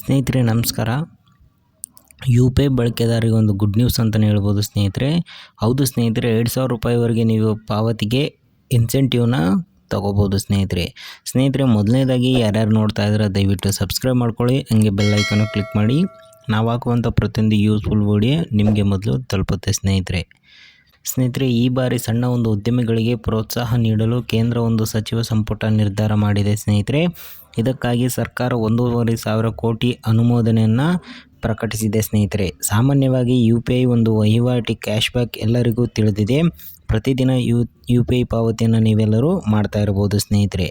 ಸ್ನೇಹಿತರೆ, ನಮಸ್ಕಾರ. U P I ಬಳಕೆದಾರರಿಗೆ ಒಂದು ಗುಡ್ ನ್ಯೂಸ್ ಅಂತಲೇ ಹೇಳ್ಬೋದು ಸ್ನೇಹಿತರೆ. ಹೌದು ಸ್ನೇಹಿತರೆ, ಎರಡು ಸಾವಿರ ರೂಪಾಯಿವರೆಗೆ ನೀವು ಪಾವತಿಗೆ ಇನ್ಸೆಂಟಿವ್ನ ತೊಗೋಬೋದು ಸ್ನೇಹಿತರೆ. ಸ್ನೇಹಿತರೆ, ಮೊದಲನೇದಾಗಿ ಯಾರ್ಯಾರು ನೋಡ್ತಾ ಇದ್ದಾರೆ, ದಯವಿಟ್ಟು ಸಬ್ಸ್ಕ್ರೈಬ್ ಮಾಡ್ಕೊಳ್ಳಿ, ಹಂಗೆ ಬೆಲ್ಲೈಕನ್ನು ಕ್ಲಿಕ್ ಮಾಡಿ. ನಾವು ಹಾಕುವಂಥ ಪ್ರತಿಯೊಂದು ಯೂಸ್ಫುಲ್ ವಿಡಿಯೋ ನಿಮಗೆ ಮೊದಲು ತಲುಪುತ್ತೆ ಸ್ನೇಹಿತರೆ. ಸ್ನೇಹಿತರೆ, ಈ ಬಾರಿ ಸಣ್ಣ ಒಂದು ಉದ್ಯಮಿಗಳಿಗೆ ಪ್ರೋತ್ಸಾಹ ನೀಡಲು ಕೇಂದ್ರ ಒಂದು ಸಚಿವ ಸಂಪುಟ ನಿರ್ಧಾರ ಮಾಡಿದೆ ಸ್ನೇಹಿತರೆ. ಇದಕ್ಕಾಗಿ ಸರ್ಕಾರ ಒಂದೂವರೆ ಸಾವಿರ ಕೋಟಿ ಅನುಮೋದನೆಯನ್ನು ಪ್ರಕಟಿಸಿದೆ, ಸ್ನೇಹಿತರೆ. ಸಾಮಾನ್ಯವಾಗಿ ಯು ಪಿ ಐ ಒಂದು ವಹಿವಾಟಿ, ಕ್ಯಾಶ್ಬ್ಯಾಕ್ ಎಲ್ಲರಿಗೂ ತಿಳಿದಿದೆ. ಪ್ರತಿದಿನ ಯು ಯು ಪಿ ಐ ಪಾವತಿಯನ್ನು ನೀವೆಲ್ಲರೂ ಮಾಡ್ತಾ ಇರ್ಬೋದು ಸ್ನೇಹಿತರೆ.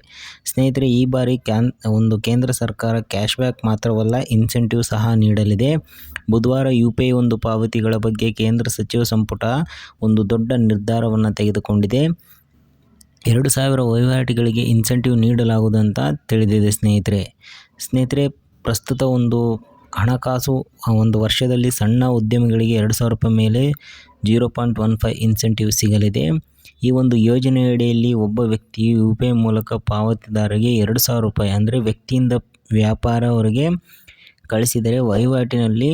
ಸ್ನೇಹಿತರೆ, ಈ ಬಾರಿ ಕ್ಯಾನ್, ಒಂದು ಕೇಂದ್ರ ಸರ್ಕಾರ ಕ್ಯಾಶ್ಬ್ಯಾಕ್ ಮಾತ್ರವಲ್ಲ, ಇನ್ಸೆಂಟಿವ್ ಸಹ ನೀಡಲಿದೆ. ಬುಧವಾರ ಯು ಪಿ ಐ ಒಂದು ಪಾವತಿಗಳ ಬಗ್ಗೆ ಕೇಂದ್ರ ಸಚಿವ ಸಂಪುಟ ಒಂದು ದೊಡ್ಡ ನಿರ್ಧಾರವನ್ನು ತೆಗೆದುಕೊಂಡಿದೆ. ಎರಡು ಸಾವಿರ ವಹಿವಾಟಿಗಳಿಗೆ ಇನ್ಸೆಂಟಿವ್ ನೀಡಲಾಗುವುದಂತ ತಿಳಿದಿದೆ ಸ್ನೇಹಿತರೆ. ಸ್ನೇಹಿತರೆ, ಪ್ರಸ್ತುತ ಒಂದು ಹಣಕಾಸು ಒಂದು ವರ್ಷದಲ್ಲಿ ಸಣ್ಣ ಉದ್ಯಮಿಗಳಿಗೆ ಎರಡು ಸಾವಿರ ರೂಪಾಯಿ ಮೇಲೆ zero point one five incentive ಸಿಗಲಿದೆ. ಈ ಒಂದು ಯೋಜನೆಯಡಿಯಲ್ಲಿ ಒಬ್ಬ ವ್ಯಕ್ತಿಯು ಯು ಪಿ ಐ ಮೂಲಕ ಪಾವತಿದಾರರಿಗೆ ಎರಡು ಸಾವಿರ ರೂಪಾಯಿ ಅಂದರೆ ವ್ಯಕ್ತಿಯಿಂದ ವ್ಯಾಪಾರವರಿಗೆ ಕಳಿಸಿದರೆ ವಹಿವಾಟಿನಲ್ಲಿ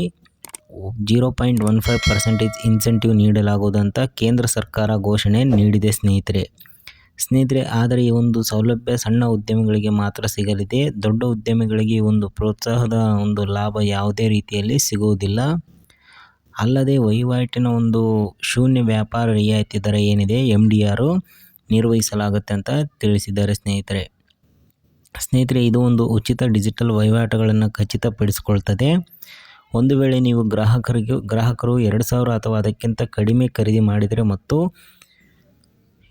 zero point one five percentage incentive ನೀಡಲಾಗುವುದಂತ ಕೇಂದ್ರ ಸರ್ಕಾರ ಘೋಷಣೆ ನೀಡಿದೆ ಸ್ನೇಹಿತರೆ. ಸ್ನೇಹಿತರೆ, ಆದರೆ ಈ ಒಂದು ಸೌಲಭ್ಯ ಸಣ್ಣ ಉದ್ಯಮಿಗಳಿಗೆ ಮಾತ್ರ ಸಿಗಲಿದೆ. ದೊಡ್ಡ ಉದ್ಯಮಿಗಳಿಗೆ ಒಂದು ಪ್ರೋತ್ಸಾಹದ ಒಂದು ಲಾಭ ಯಾವುದೇ ರೀತಿಯಲ್ಲಿ ಸಿಗುವುದಿಲ್ಲ. ಅಲ್ಲದೆ ವಹಿವಾಟಿನ ಒಂದು ಶೂನ್ಯ ವ್ಯಾಪಾರ ರಿಯಾಯಿತಿ ದರ ಏನಿದೆ ಎಂ ಡಿ ಆರು ನಿರ್ವಹಿಸಲಾಗುತ್ತೆ ಅಂತ ತಿಳಿಸಿದ್ದಾರೆ ಸ್ನೇಹಿತರೆ. ಸ್ನೇಹಿತರೆ, ಇದು ಒಂದು ಉಚಿತ ಡಿಜಿಟಲ್ ವಹಿವಾಟುಗಳನ್ನು ಖಚಿತಪಡಿಸಿಕೊಳ್ತದೆ. ಒಂದು ವೇಳೆ ನೀವು ಗ್ರಾಹಕರಿಗೆ, ಗ್ರಾಹಕರು ಎರಡು ಸಾವಿರ ಅಥವಾ ಅದಕ್ಕಿಂತ ಕಡಿಮೆ ಖರೀದಿ ಮಾಡಿದರೆ ಮತ್ತು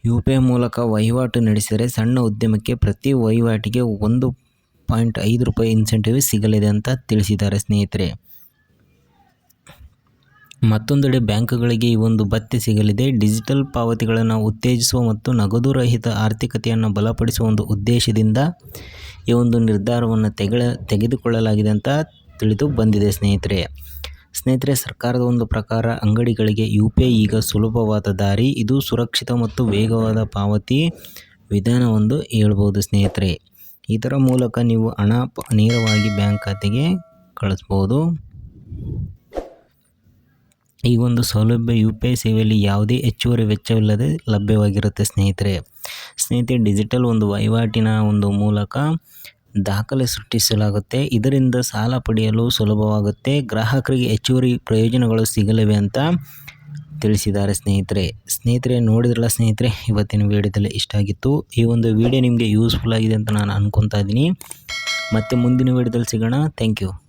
ಯು ಪಿ ಐ ಮೂಲಕ ವಹಿವಾಟು ನಡೆಸಿದರೆ ಸಣ್ಣ ಉದ್ಯಮಕ್ಕೆ ಪ್ರತಿ ವಹಿವಾಟಿಗೆ ಒಂದು ಪಾಯಿಂಟ್ ಐದು ರೂಪಾಯಿ ಇನ್ಸೆಂಟಿವ್ ಸಿಗಲಿದೆ ಅಂತ ತಿಳಿಸಿದ್ದಾರೆ ಸ್ನೇಹಿತರೆ. ಮತ್ತೊಂದೆಡೆ ಬ್ಯಾಂಕ್ಗಳಿಗೆ ಈ ಒಂದು ಭತ್ಯೆ ಸಿಗಲಿದೆ. ಡಿಜಿಟಲ್ ಪಾವತಿಗಳನ್ನು ಉತ್ತೇಜಿಸುವ ಮತ್ತು ನಗದು ರಹಿತ ಆರ್ಥಿಕತೆಯನ್ನು ಬಲಪಡಿಸುವ ಒಂದು ಉದ್ದೇಶದಿಂದ ಈ ಒಂದು ನಿರ್ಧಾರವನ್ನು ತೆಗೆದುಕೊಳ್ಳಲಾಗಿದೆ ಅಂತ ತಿಳಿದು ಬಂದಿದೆ ಸ್ನೇಹಿತರೆ. ಸ್ನೇಹಿತರೆ, ಸರ್ಕಾರದ ಒಂದು ಪ್ರಕಾರ ಅಂಗಡಿಗಳಿಗೆ ಯು ಪಿ ಐ ಈಗ ಸುಲಭವಾದ ದಾರಿ. ಇದು ಸುರಕ್ಷಿತ ಮತ್ತು ವೇಗವಾದ ಪಾವತಿ ವಿಧಾನವೆಂದು ಹೇಳ್ಬೋದು ಸ್ನೇಹಿತರೆ. ಇದರ ಮೂಲಕ ನೀವು ಹಣ ನೇರವಾಗಿ ಬ್ಯಾಂಕ್ ಖಾತೆಗೆ ಕಳಿಸ್ಬೋದು. ಈ ಒಂದು ಸೌಲಭ್ಯ ಯು ಪಿ ಐ ಸೇವೆಯಲ್ಲಿ ಯಾವುದೇ ಹೆಚ್ಚುವರಿ ವೆಚ್ಚವಿಲ್ಲದೆ ಲಭ್ಯವಾಗಿರುತ್ತೆ ಸ್ನೇಹಿತರೆ. ಸ್ನೇಹಿತರೆ, ಡಿಜಿಟಲ್ ಒಂದು ವಹಿವಾಟಿನ ಒಂದು ಮೂಲಕ ದಾಖಲೆ ಸೃಷ್ಟಿಸಲಾಗುತ್ತೆ. ಇದರಿಂದ ಸಾಲ ಪಡೆಯಲು ಸುಲಭವಾಗುತ್ತೆ. ಗ್ರಾಹಕರಿಗೆ ಹೆಚ್ಚುವರಿ ಪ್ರಯೋಜನಗಳು ಸಿಗಲಿವೆ ಅಂತ ತಿಳಿಸಿದ್ದಾರೆ ಸ್ನೇಹಿತರೆ. ಸ್ನೇಹಿತರೆ, ನೋಡಿದ್ರಲ್ಲ ಸ್ನೇಹಿತರೆ, ಇವತ್ತಿನ ವಿಡಿಯೋದಲ್ಲಿ ಇಷ್ಟ ಆಗಿತ್ತು. ಈ ಒಂದು ವಿಡಿಯೋ ನಿಮಗೆ ಯೂಸ್ಫುಲ್ ಆಗಿದೆ ಅಂತ ನಾನು ಅಂದ್ಕೊತಾ ಇದ್ದೀನಿ. ಮತ್ತು ಮುಂದಿನ ವಿಡಿಯೋದಲ್ಲಿ ಸಿಗೋಣ. Thank you